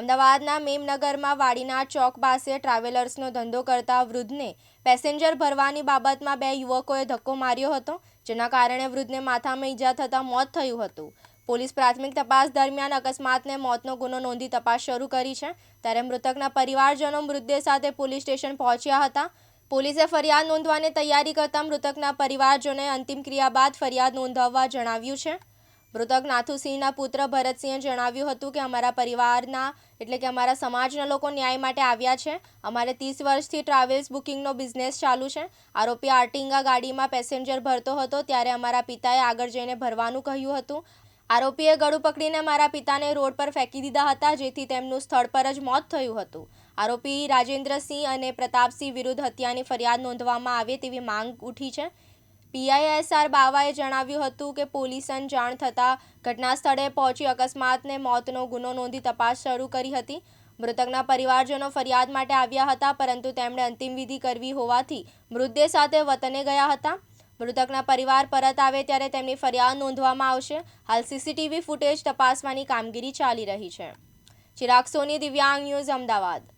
અમદાવાદના મેમનગરમાં વાડીના ચોક પાસે ટ્રાવેલર્સનો ધંધો કરતા વૃદ્ધને પેસેન્જર ભરવાની બાબતમાં બે યુવકોએ ધક્કો માર્યો હતો, જેના કારણે વૃદ્ધને માથામાં ઈજા થતાં મોત થયું હતું. પોલીસ પ્રાથમિક તપાસ દરમિયાન અકસ્માતને મોતનો ગુનો નોંધી તપાસ શરૂ કરી છે. ત્યારે મૃતકના પરિવારજનો મૃતદેહ સાથે પોલીસ સ્ટેશન પહોંચ્યા હતા. પોલીસે ફરિયાદ નોંધવાની તૈયારી કરતા મૃતકના પરિવારજનોએ અંતિમ ક્રિયા બાદ ફરિયાદ નોંધાવવા જણાવ્યું છે. મૃતક નાથુસિંહના પુત્ર ભરતસિંહે જણાવ્યું હતું કે અમારા પરિવારના, એટલે કે અમારા સમાજના લોકો ન્યાય માટે આવ્યા છે. અમારે ત્રીસ વર્ષથી ટ્રાવેલ્સ બુકિંગનો બિઝનેસ ચાલુ છે. આરોપી આર્ટિંગા ગાડીમાં પેસેન્જર ભરતો હતો, ત્યારે અમારા પિતાએ આગળ જઈને ભરવાનું કહ્યું હતું. આરોપીએ ગળું પકડીને મારા પિતાને રોડ પર ફેંકી દીધા હતા, જેથી તેમનું સ્થળ પર જ મોત થયું હતું. આરોપી રાજેન્દ્રસિંહ અને પ્રતાપસિંહ વિરુદ્ધ હત્યાની ફરિયાદ નોંધવામાં આવે તેવી માંગ ઉઠી છે. પીઆઈએસઆર બાવાએ જણાવ્યું હતું કે પોલીસન જાણ થતાં ઘટના સ્થળે પહોંચી અકસ્માતને મોતનો ગુનો નોંધી તપાસ શરૂ કરી હતી. મૃતકના પરિવારજનો ફરિયાદ માટે આવ્યા હતા, પરંતુ તેમણે અંતિમ વિધિ કરવી હોવાથી મૃતદેહ સાથે વતને ગયા હતા. મૃતકના પરિવાર પરત આવે ત્યારે તેમની ફરિયાદ નોંધવામાં આવશે. હાલ સીસીટીવી ફૂટેજ તપાસવાની કામગીરી ચાલી રહી છે. ચિરાગ સોની, દિવ્યાંગ ન્યૂઝ અમદાવાદ.